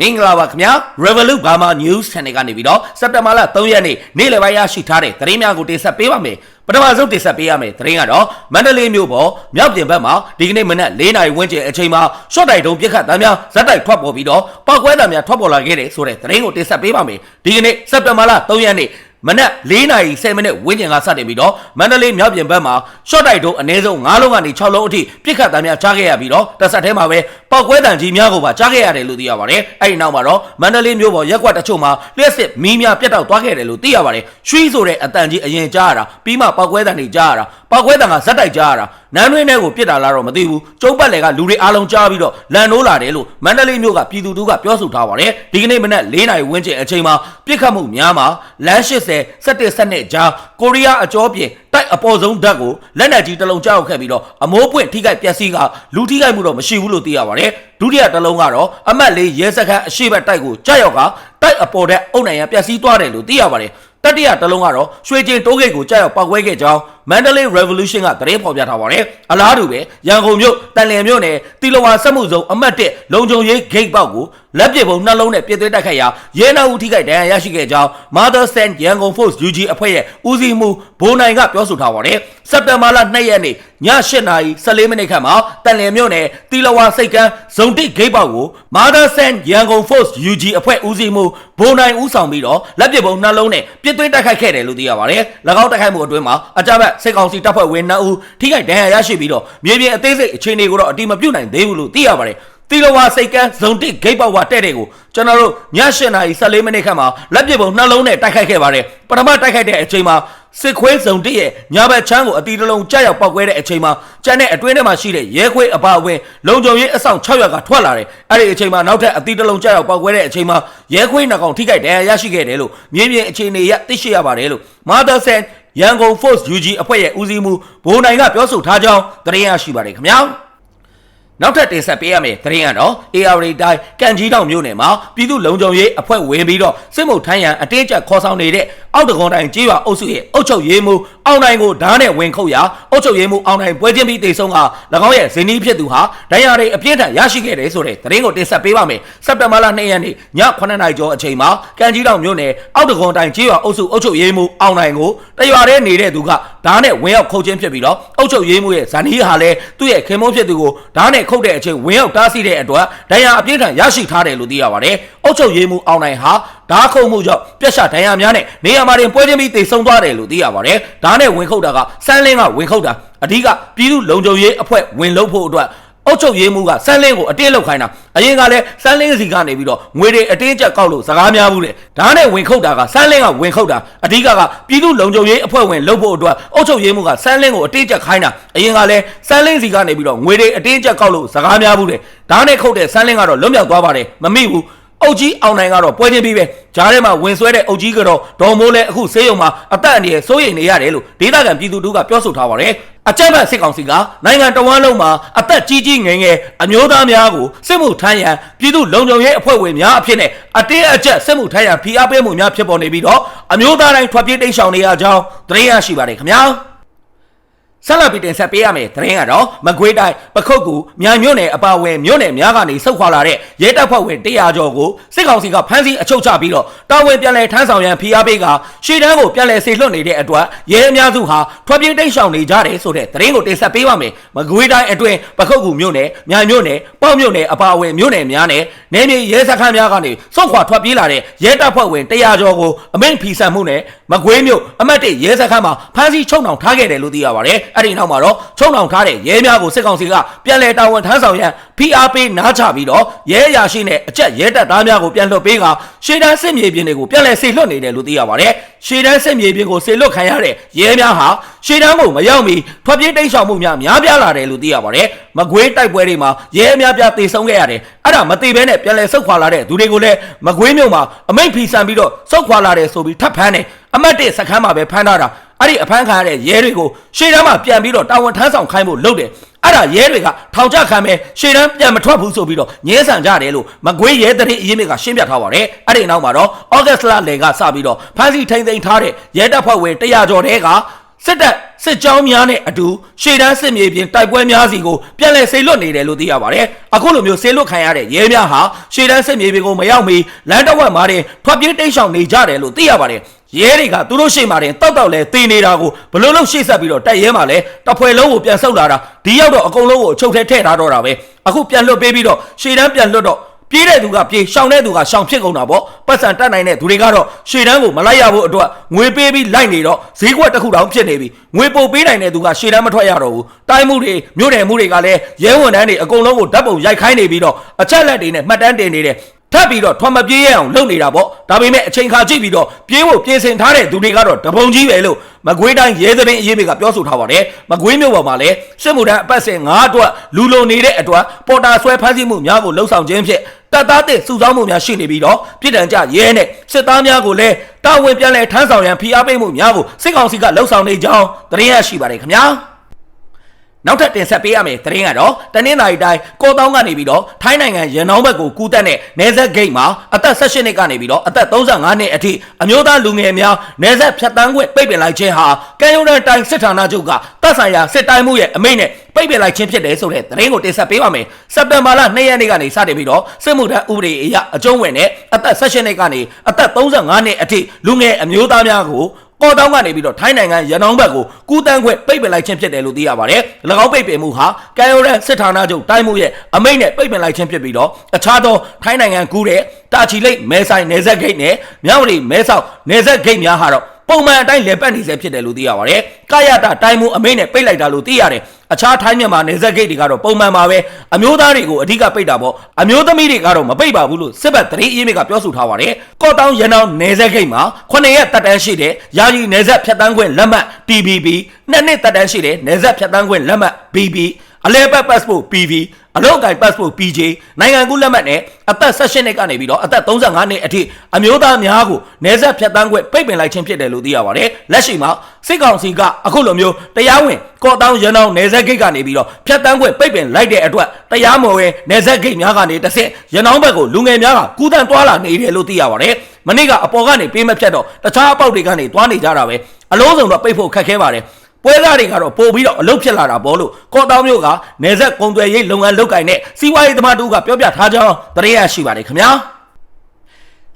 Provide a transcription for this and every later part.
မင်္ဂလာပါခင်ဗျာ Revolut Burma News Channel ကနေပြီးတော့စက်တင်ဘာလ3ရက်နေ့နေ့လယ်ပိုင်းရရှိထားတဲ့သတင်းများကိုတင်ဆက်ပေးပါမယ်ပထမဆုံးတင်ဆက်ပေးရမယ့်သတင်းကတော့မန္တလေးမြို့ပေါ်မြောက်ပြင်ဘက်မှာဒီကနေ့မနက်၄နာရီဝန်းကျင်အချိန်မှာရှော့တိုက်တုံးပြစ်ခတ်သားများဇက်တိုက်ထွက်ပေါ်ပြီးတော့ပောက်ကွဲသားများထွက်ပေါ်လာခဲ့တဲ့ဆိုတဲ့သတင်းကိုတင်ဆက်ပေးပါမယ်ဒီကနေ့စက်တင်ဘာလ3ရက်နေ့ မနက်၄နာရီ10မိနစ်ဝန်းကျင်ကစတင်ပြီးတော့မန္တလေးမြောက်ပြင်ဘက်မှာရှော့တိုက်တုံးအနည်းဆုံး9လုံးကနေ6လုံးအထိပြစ်ခတ်သားများကြားခဲ့ရပြီးတော့တစ်ဆက်တည်းမှာပဲပောက်ကွဲတံကြီးများကိုပါကြားခဲ့ရတယ်လို့သိရပါတယ်အဲ့ဒီနောက်မှာတော့မန္တလေးမြို့ပေါ်ရက်ကွက်တချို့မှာလျှက်စစ်မီးများပြတ်တောက်သွားခဲ့တယ်လို့သိရပါတယ်ရွှီဆိုတဲ့အတန်ကြီးအရင်ကြားရတာပြီးမှပောက်ကွဲတံတွေကြားရတာပောက်ကွဲတံကဇက်တိုက်ကြားရတာနန်းတွင်းထဲကိုပြစ်တာလားတော့မသိဘူးကျုံးပတ်လေကလူတွေအားလုံးကြားပြီးတော့လန်နိုးလာတယ်လို့မန္တလေးမြို့ကပြည်သူတို့ကပြောဆိုထားပါတယ်ဒီကနေ့မနက်၄နာရီဝန်းကျင်အချိန်မှာပြစ်ခတ်မှုများမှာလမ်း80 17 17ကြားကိုရီးယားအကြောပြင်တိုက်အပေါ်ဆုံးဓာတ်ကိုလက်နက်ကြီးတစ်လုံးကြောက်ခဲ့ပြီးတော့အမိုးပွင့်ထိခိုက်ပျက်စီးကလူထိခိုက်မှုတော့မရှိဘူးလို့သိရပါတယ်ဒုတိယတစ်လုံးကတော့အမတ်လေးရဲစခန်းအရှိတ်တိုက်ကိုကြောက်ရောက်ကတိုက်အပေါ်တဲ့အုတ်နိုင်ရပျက်စီးသွားတယ်လို့သိရပါတယ်တတိယတစ်လုံးကတော့ရွှေကျင်တိုးဂိတ်ကိုကြောက်ရောက်ပောက်ကွဲခဲ့ကြောင်း Mandalay Revolution ကသတင်းဖော်ပြထားပါတယ်။အလားတူပဲရန်ကုန်မြို့တန်လျင်မြို့နယ်တီလဝါစက်မှုစုံအမှတ်1လုံခြုံရေးဂိတ်ပေါက်ကိုလက်ပစ်ပုံနှလုံးနဲ့ပြစ်သွင်းတိုက်ခိုက်ရာရဲနာဦးထိခိုက်ဒဏ်ရာရရှိခဲ့ကြောင်း Mother Stand Yangon Force UG အဖွဲ့ရဲ့ဦးစီးမှုဘိုးနိုင်ကပြောဆိုထားပါတယ်။စက်တင်ဘာလ2ရက်နေ့ည8နာရီ14မိနစ်ခန့်မှာတန်လျင်မြို့နယ်တီလဝါစိတ်ကမ်းဇုံတိဂိတ်ပေါက်ကို Mother Stand Yangon Force UG အဖွဲ့ဦးစီးမှုဘိုးနိုင်ဦးဆောင်ပြီးတော့လက်ပစ်ပုံနှလုံးနဲ့ပြစ်သွင်းတိုက်ခိုက်ခဲ့တယ်လို့သိရပါတယ်။၎င်းတိုက်ခိုက်မှုအတွင်းမှာအကြမ်းဖက်စစ်ကောင်စီတပ်ဖွဲ့ဝင်2ဦးထိခိုက်ဒဏ်ရာရရှိပြီးတော့မြေပြင်အသေးစိတ်အခြေအနေကိုတော့အတိမပြုတ်နိုင်သေးဘူးလို့သိရပါတယ်။တီလဝါစိတ်ကန်းဇုံတိဂိတ်ပေါက်ဝတဲ့တဲ့ကိုကျွန်တော်တို့ည8နာရီ14မိနစ်ခန့်မှာလက်ပစ်ပုံနှလုံးနဲ့တိုက်ခိုက်ခဲ့ပါတယ်။ပထမတိုက်ခိုက်တဲ့အချိန်မှာစစ်ခွေးဇုံတိရဲ့ညာဘက်ချမ်းကိုအတီတလုံးကြောက်ရောက်ပောက်ကွဲတဲ့အချိန်မှာကျန်တဲ့အတွင်းထဲမှာရှိတဲ့ရဲခွေးအပါအဝင်လုံခြုံရေးအဆောင်6ရွက်ကထွက်လာတယ်။အဲ့ဒီအချိန်မှာနောက်ထပ်အတီတလုံးကြောက်ရောက်ပောက်ကွဲတဲ့အချိန်မှာရဲခွေးနှကောင်ထိခိုက်ဒဏ်ရာရရှိခဲ့တယ်လို့မြေပြင်အခြေအနေရသိရှိရပါတယ်လို့မာသာဆန် ရန်ကုန် Force UG အဖွဲ့ရဲ့ဦးစီးမှုဘိုးနိုင်ကပြောဆိုထားကြောင်းသတင်းရရှိပါတယ်ခင်ဗျာ နောက်ထပ်တင်ဆက်ပေးရမယ့်သတင်းကတော့ AR တိုင်းကန်ကြီးတောင်မြို့နယ်မှာပြည်သူ့လုံခြုံရေးအဖွဲ့ဝင်ပြီးတော့စစ်မှုထမ်းရန်အတင်းကျပ်ခေါ်ဆောင်နေတဲ့အောက်တကွန်တိုင်းကြေးရွာအုပ်စုရဲ့အုပ်ချုပ်ရေးမှူးအောင်နိုင်ကိုဓာတ်နဲ့ဝင်ခုတ်ရာအုပ်ချုပ်ရေးမှူးအောင်နိုင်ပွဲချင်းပြီးတိတ်ဆုံးက၎င်းရဲ့ဇနီးဖြစ်သူဟာဒဏ်ရာတွေအပြင်းထန်ရရှိခဲ့တယ်ဆိုတဲ့သတင်းကိုတင်ဆက်ပေးပါမယ်စက်တင်ဘာလ2ရက်နေ့ည9:00နာရီကျော်အချိန်မှာကန်ကြီးတောင်မြို့နယ်အောက်တကွန်တိုင်းကြေးရွာအုပ်စုအုပ်ချုပ်ရေးမှူးအောင်နိုင်ကိုတရွာထဲနေတဲ့သူကဓာတ်နဲ့ဝင်ရောက်ခုတ်ခြင်းဖြစ်ပြီးတော့အုပ်ချုပ်ရေးမှူးရဲ့ဇနီးဟာလည်းသူ့ရဲ့ခင်မုန်းဖြစ်သူကိုဓာတ်နဲ့ခုတ်တဲ့အချိန်ဝင်ရောက်တားဆီးတဲ့အတွက်ဒဏ်ရာအပြင်းထန်ရရှိထားတယ်လို့သိရပါတယ်အုပ်ချုပ်ရေးမှူးအောင်နိုင်ဟာဓာတ်ခုတ်မှုကြောင့်ပြက်ရှဒဏ်ရာများနဲ့နေရာမှာတင်ပွဲချင်းပြီးတိတ်ဆုံးသွားတယ်လို့သိရပါတယ်ဓာတ်နဲ့ဝင်ခုတ်တာကစမ်းလင်းကဝင်ခုတ်တာအဓိကပြည်သူလုံခြုံရေးအဖွဲ့ဝင်လုပ်ဖို့အတွက် အုတ်ချုပ်ရေးမှုကစမ်းလင်းကိုအတင်းလောက်ခိုင်းတာအရင်ကလည်းစမ်းလင်းစီကနေပြီးတော့ငွေတွေအတင်းကျပ်ကောက်လို့စကားများဘူးလေဒါနဲ့ဝင်ခုတ်တာကစမ်းလင်းကဝင်ခုတ်တာအဓိကကပြည်သူလုံခြုံရေးအဖွဲ့ဝင်လုပ်ဖို့အတွက်အုတ်ချုပ်ရေးမှုကစမ်းလင်းကိုအတင်းကျပ်ခိုင်းတာအရင်ကလည်းစမ်းလင်းစီကနေပြီးတော့ငွေတွေအတင်းကျပ်ကောက်လို့စကားများဘူးလေဒါနဲ့ခုတ်တဲ့စမ်းလင်းကတော့လွတ်မြောက်သွားပါတယ်မမိဘူး အုတ်ကြီးအောင်နိုင်ကတော့ပွဲချင်းပြီးပဲဂျားထဲမှာဝင်ဆွဲတဲ့အုတ်ကြီးကတော့ဒေါ်မိုးလဲအခုဆေးရုံမှာအသက်အန္တရာယ်စိုးရိမ်နေရတယ်လို့ဒေသခံပြည်သူတို့ကပြောဆိုထားပါတယ်အကြမ်းဖက်စစ်ကောင်စီကနိုင်ငံတော်ဝန်လုံးမှာအသက်ကြီးကြီးငယ်ငယ်အမျိုးသားများကိုစစ်မှုထမ်းရန်ပြည်သူလုံခြုံရေးအဖွဲ့ဝင်များအဖြစ်နဲ့အတင်းအကျပ်စစ်မှုထမ်းရန်ဖိအားပေးမှုများဖြစ်ပေါ်နေပြီးတော့အမျိုးသားတိုင်းထွက်ပြေးတိတ်ရှောင်နေရကြောင်းသတင်းရရှိပါတယ်ခင်ဗျာ ဆက်လက်ပြီးတင်ဆက်ပေးရမယ်သတင်းကတော့မကွေးတိုင်းပခုတ်ကူမြိုင်မြို့နယ်အပါအဝင်မြို့နယ်များကနေစုခွာလာတဲ့ရဲတပ်ဖွဲ့ဝင်100ကျော်ကိုစစ်ကောင်စီကဖမ်းဆီးအချုပ်ချပြီးတော့တာဝန်ပြန်လည်ထမ်းဆောင်ရန်ဖိအားပေးကရှေ့တန်းကိုပြန်လည်ဆေလွတ်နေတဲ့အတွက်ရဲအများစုဟာထွက်ပြေးတိတ်ရှောင်နေကြတယ်ဆိုတဲ့သတင်းကိုတင်ဆက်ပေးပါမယ်မကွေးတိုင်းအတွင်းပခုတ်ကူမြို့နယ်မြိုင်မြို့နယ်ပေါ့မြို့နယ်အပါအဝင်မြို့နယ်များနဲ့နယ်မြေရဲစခန်းများကနေစုခွာထွက်ပြေးလာတဲ့ရဲတပ်ဖွဲ့ဝင်100ကျော်ကိုအမိန့်ဖီဆန်မှုနဲ့မကွေးမြို့အမတ်1ရဲစခန်းမှာဖမ်းဆီးချုပ်နှောင်ထားခဲ့တယ်လို့သိရပါတယ်အဲ့ဒီနောက်မှာတော့ချုံနှောင်ထားတဲ့ရဲများကိုစစ်ကောင်စီကပြန်လည်တာဝန်ထမ်းဆောင်ရန်ဖိအားပေးနားချပြီးတော့ရဲအရာရှိနဲ့အကြက်ရဲတပ်သားများကိုပြန်လွှတ်ပေးကရှေ့တန်းစစ်မြေပြင်တွေကိုပြန်လည်ဆေလွတ်နေတယ်လို့သိရပါတယ်ရှေ့တန်းစစ်မြေပြင်ကိုဆေလွတ်ခံရတဲ့ရဲများဟာရှေ့တန်းကိုမရောက်မီထွက်ပြေးတိတ်ဆောင်မှုများများပြားလာတယ်လို့သိရပါတယ်မကွေးတိုက်ပွဲတွေမှာရဲများပြားတေဆုံးခဲ့ရတယ်အဲ့ဒါမတိဘဲနဲ့ပြန်လည်ဆုတ်ခွာလာတဲ့သူတွေကိုလည်းမကွေးမြို့မှာအမိန့်ဖီဆန်ပြီးတော့ဆုတ်ခွာလာတယ်ဆိုပြီးထပ်ဖမ်းတယ် အမတ်တစ်စခန်းမှာပဲဖမ်းထားတာအဲ့ဒီအဖမ်းခံရတဲ့ရဲတွေကိုရှေ့တန်းမှာပြန်ပြီးတော့တာဝန်ထမ်းဆောင်ခိုင်းဖို့လုပ်တယ်အဲ့ဒါရဲတွေကထောင်ချခံမဲ့ရှေ့တန်းပြန်မထွက်ဘူးဆိုပြီးတော့ညှဲဆန်ကြတယ်လို့မကွေးရဲတရင်အရေးမြစ်ကရှင်းပြထားပါတယ်အဲ့ဒီနောက်မှာတော့ဩဂတ်စ်လလယ်ကစပြီးတော့ဖမ်းဆီးထိန်သိမ်းထားတဲ့ရဲတပ်ဖွဲ့ဝင်100ကျော်တဲကစစစ်တပ်စစ်ကြောင်းများနဲ့အတူရှေ့တန်းစစ်မြေပြင်တိုက်ပွဲများစီကိုပြန်လည်ဆေလွတ်နေတယ်လို့သိရပါတယ်အခုလိုမျိုးဆေလွတ်ခံရတဲ့ရဲများဟာရှေ့တန်းစစ်မြေပြင်ကိုမရောက်မီလမ်းတစ်ဝက်မှာတင်ထွက်ပြေးတိတ်ဆောင်နေကြတယ်လို့သိရပါတယ်ရဲတွေကသူတို့ရှေ့မှာတင်တောက်တောက်လဲတည်နေတာကိုဘလို့လို့ရှေ့ဆက်ပြီးတော့တိုက်ရဲမှာလဲတဖွဲလုံးကိုပြန်ဆုတ်လာတာဒီရောက်တော့အကုန်လုံးကိုအချုပ်ထဲထည့်ထားတော့တာပဲအခုပြန်လွတ်ပေးပြီးတော့ရှေ့တန်းပြန်လွတ်တော့ပြေးတဲ့သူကပြေးရှောင်တဲ့သူကရှောင်ဖြစ်ကုန်တာပေါ့ပတ်စံတက်နိုင်တဲ့သူတွေကတော့ရှေ့တန်းကိုမလိုက်ရဖို့အတွက်ငွေပေးပြီးလိုက်နေတော့ဈေးကွက်တစ်ခုတောင်ဖြစ်နေပြီငွေပို့ပေးနိုင်တဲ့သူကရှေ့တန်းမထွက်ရတော့ဘူးတိုင်းမှုတွေမြို့နယ်မှုတွေကလည်းရဲဝန်တန်းတွေအကုန်လုံးကိုဓာတ်ပုံရိုက်ခိုင်းနေပြီးတော့အချက်လက်တွေနဲ့မှတ်တမ်းတင်နေတယ် ထပ်ပြီးတော့ထွန်မပြေးရအောင်လုပ်နေတာပေါ့ဒါပေမဲ့အချိန်ခါကြည့်ပြီးတော့ပြေးဖို့ပြင်ဆင်ထားတဲ့သူတွေကတော့တပုံကြီးပဲလို့မကွေးတိုင်းရဲသတင်းအရေးတွေကပြောဆိုထားပါတယ်မကွေးမြို့ပေါ်မှာလည်းစစ်မှုထမ်းအပတ်စဉ်9အတွက်လူလုံနေတဲ့အတွက်ပေါ်တာဆွဲဖမ်းဆီးမှုများကိုလှုံ့ဆော်ခြင်းဖြင့်တပ်သားတဲ့စုဆောင်းမှုများရှိနေပြီးတော့ပြည်တံကြရဲနဲ့စစ်သားများကိုလည်းတာဝန်ပြန်လည်ထမ်းဆောင်ရန်ဖိအားပေးမှုများကိုစစ်ကောင်စီကလှုံ့ဆော်နေကြောင်းသတင်းရရှိပါတယ်ခင်ဗျာ နောက်ထပ်တင်ဆက်ပေးရမယ်သတင်းကတော့တနင်္လာရီတိုင်းကောတောင်းကနေပြီးတော့ထိုင်းနိုင်ငံရန်နောင်းဘက်ကိုကူးတက်တဲ့နေဆက်ဂိတ်မှာအသက်18နှစ်ကနေပြီးတော့အသက်35နှစ်အထိအမျိုးသားလူငယ်များနေဆက်ဖြတ်တန်းခွင့်ပိတ်ပင်လိုက်ခြင်းဟာကံရုံတန်းတိုင်းစစ်ဌာနချုပ်ကတပ်ဆိုင်ရာစစ်တိုင်းမှုရဲ့အမိန့်နဲ့ပိတ်ပင်လိုက်ခြင်းဖြစ်တယ်ဆိုတဲ့သတင်းကိုတင်ဆက်ပေးပါမယ်စက်တင်ဘာလ2ရက်နေ့ကနေစတင်ပြီးတော့စစ်မှုထမ်းဥပဒေအရအကျုံးဝင်တဲ့အသက်18နှစ်ကနေအသက်35နှစ်အထိလူငယ်အမျိုးသားများကို ပေါ်တောင်းကနေပြီးတော့ထိုင်းနိုင်ငံရန်အောင်ဘက်ကိုကူးတန်းခွင့်ပိတ်ပင်လိုက်ခြင်းဖြစ်တယ်လို့သိရပါတယ်။၎င်းပိတ်ပင်မှုဟာကံရိုးရန်စစ်ဌာနချုပ်တိုင်းမှုရဲ့အမိန့်နဲ့ပိတ်ပင်လိုက်ခြင်းဖြစ်ပြီးတော့အခြားသောထိုင်းနိုင်ငံကူးတဲ့တာချီလိတ်မဲဆိုင်နယ်ဆက်ဂိတ်နဲ့မြောက်ရီမဲဆောက်နယ်ဆက်ဂိတ်များဟာတော့ ပုံမှန်အတိုင်းလည်ပတ်နေစေဖြစ်တယ်လို့သိရပါတယ်။ကာယတာတိုင်းမှုအမိန့်နဲ့ပိတ်လိုက်တာလို့သိရတယ်။အခြားထိုင်းမြန်မာနယ်စပ်ဂိတ်တွေကတော့ပုံမှန်ပါပဲအမျိုးသားတွေကိုအဓိကပိတ်တာပေါ့အမျိုးသမီးတွေကတော့မပိတ်ပါဘူးလို့စစ်ဘက်သတင်းအေးမြစ်ကပြောဆိုထားပါတယ်ကော့တောင်းရန်အောင်နယ်စပ်ဂိတ်မှာ9ရက်တက်တန်းရှိတဲ့ယာယီနယ်စပ်ဖြတ်တန်းခွင့်လက်မှတ် TBB နှစ်နှစ်တက်တန်းရှိတဲ့နယ်စပ်ဖြတ်တန်းခွင့်လက်မှတ် BB အလဲပတ် passport PV အလောက်ကိုင် passport PJ နိုင်ငံကူးလက်မှတ်နဲ့အသက်18နှစ်ကနေပြီးတော့အသက်35နှစ်အထိအမျိုးသားများကိုနယ်စပ်ဖြတ်တန်းခွင့်ပိတ်ပင်လိုက်ခြင်းဖြစ်တယ်လို့သိရပါတယ်လက်ရှိမှာစစ်ကောင်စီကအခုလိုမျိုးတရားဝင်ကော့တောင်းရန်အောင်နယ်စပ်ဂိတ်ကနေပြီးတော့ဖြတ်တန်းခွင့်ပိတ်ပင်လိုက်တဲ့အတွက်တရားမဝင်နယ်စပ်ဂိတ်များကနေတစ်ဆင့်ရန်အောင်ဘက်ကိုလူငယ်များကကူးတန်းတွာလာနေတယ်လို့သိရပါတယ်မနေ့ကအပေါ်ကနေပေးမဖြတ်တော့တခြားအပေါက်တွေကနေတွားနေကြတာပဲအလုံးစုံတော့ပိတ်ဖို့ခက်ခဲပါတယ် ပွဲသားတွေကတော့ပို့ပြီးတော့အလုပ်ဖြစ်လာတာပေါ့လို့ကော့တောင်းမျိုးကနေဆက်ကုံသွယ်ရေးလုပ်ငန်းလုပ်ကိုင်တဲ့စီးပွားရေးသမားတို့ကပြောပြထားကြောင်းသတင်းရရှိပါတယ်ခင်ဗျာ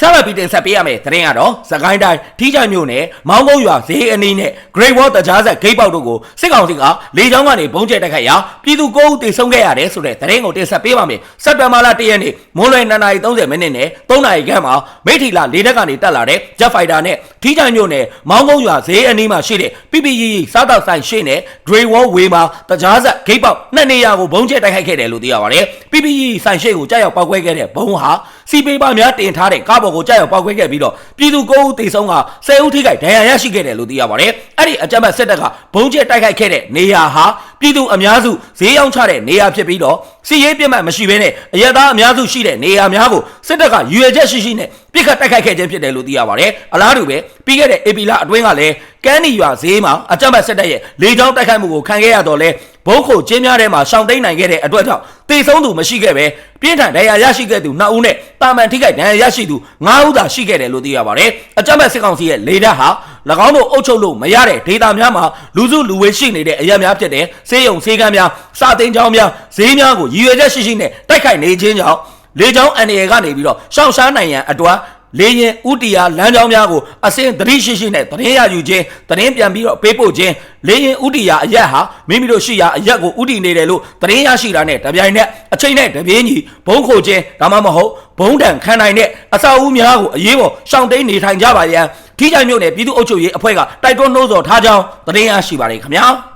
ဆက်လက်ပြီးတင်ဆက်ပေးရမယ်သတင်းကတော့စကိုင်းတိုင်းထီးချိုင်မြို့နယ်မောင်းကုန်းရွာဈေးအနီးနဲ့ Great Wall တကြားဆက်ဂိတ်ပေါက်တို့ကိုစစ်ကောင်စီကလေကြောင်းကနေဘုံကျဲတိုက်ခိုက်ရာပြည်သူ9ဦးသေဆုံးခဲ့ရတယ်ဆိုတဲ့သတင်းကိုတင်ဆက်ပေးပါမယ်စက်တင်ဘာလ1ရက်နေ့မွန်းလွယ်2:30မိနစ်နဲ့3နာရီခန့်မှာမိထီလာလေတပ်ကနေတက်လာတဲ့ Jet Fighter နဲ့ထီးချိုင်မြို့နယ်မောင်းကုန်းရွာဈေးအနီးမှာရှိတဲ့ PPE စားတောက်ဆိုင်ရှိတဲ့ Great Wall Way မှာတကြားဆက်ဂိတ်ပေါက်နှစ်နေရာကိုဘုံကျဲတိုက်ခိုက်ခဲ့တယ်လို့သိရပါတယ် PPE ဆိုင်ရှိကိုကြားရောက်ပောက်ကွဲခဲ့တဲ့ဘုံဟာစီပေပါများတင်ထားတဲ့ကားပေါ်ကိုကြားရောက်ပောက်ကွဲခဲ့ပြီးတော့ပြည်သူ9ဦးသေဆုံးက10ဦးထိခိုက်ဒဏ်ရာရရှိခဲ့တယ်လို့သိရပါတယ်အဲ့ဒီအကြမ်းဖက်စစ်တပ်ကဘုံကျဲတိုက်ခိုက်ခဲ့တဲ့နေရာဟာပြည်သူအများစုဈေးရောင်းချတဲ့နေရာဖြစ်ပြီးတော့စီရေးပြတ်မှတ်မရှိဘဲနဲ့အရက်သားအများစုရှိတဲ့နေရာများကိုစစ်တပ်ကရွေချက်ရှိရှိနဲ့ပြစ်ခတ်တိုက်ခိုက်ခဲ့ခြင်းဖြစ်တယ်လို့သိရပါတယ်အလားတူပဲပြီးခဲ့တဲ့ AP လအတွင်းကလည်းကန်းနီရွာဈေးမှာအကြမ်းဖက်စစ်တပ်ရဲ့လေကြောင်းတိုက်ခိုက်မှုကိုခံခဲ့ရတော့လဲ ဘုံခိုကျင်းများထဲမှာရှောင်သိမ်းနိုင်ခဲ့တဲ့အတွက်ကြောင့်တေဆုံးသူမရှိခဲ့ပဲပြင်းထန်ဒဏ်ရာရရှိခဲ့သူ2ဦးနဲ့တာမန်ထိခိုက်ဒဏ်ရာရရှိသူ9ဦးသာရှိခဲ့တယ်လို့သိရပါတယ်အကြမ်းဖက်စစ်ကောင်စီရဲ့လေတပ်ဟာ၎င်းတို့အုပ်ချုပ်လို့မရတဲ့ဒေတာများမှာလူစုလူဝေးရှိနေတဲ့အရာများဖြစ်တဲ့စေယုံစေကမ်းများစာသိမ်းကျောင်းများဈေးများကိုရည်ရွယ်ချက်ရှိရှိနဲ့တိုက်ခိုက်နေခြင်းကြောင့်လေကြောင်းအန်ရယ်ကနေပြီးတော့ရှောင်ရှားနိုင်ရန်အတွက် လေရင်ဥတီယာလမ်းကြောင်းများကိုအစင်သတိရှိရှိနဲ့သတင်းရယူခြင်းသတင်းပြန်ပြီးတော့ပေးပို့ခြင်းလေရင်ဥတီယာအရက်ဟာမိမိတို့ရှိရာအရက်ကိုဥတီနေတယ်လို့သတင်းရရှိတာနဲ့တပြိုင်နက်အချိန်နဲ့တပြေးညီဘုံခိုခြင်းဒါမှမဟုတ်ဘုံတံခံနိုင်တဲ့အစာအုပ်များကိုအရေးပေါ်ရှောင်တိန်နေထိုင်ကြပါရန်ထိကြိုင်မြို့နယ်ပြည်သူ့အုပ်ချုပ်ရေးအဖွဲ့ကတိုက်တွန်းနှိုးဆော်ထားကြောင်းသတင်းရရှိပါတယ်ခင်ဗျာ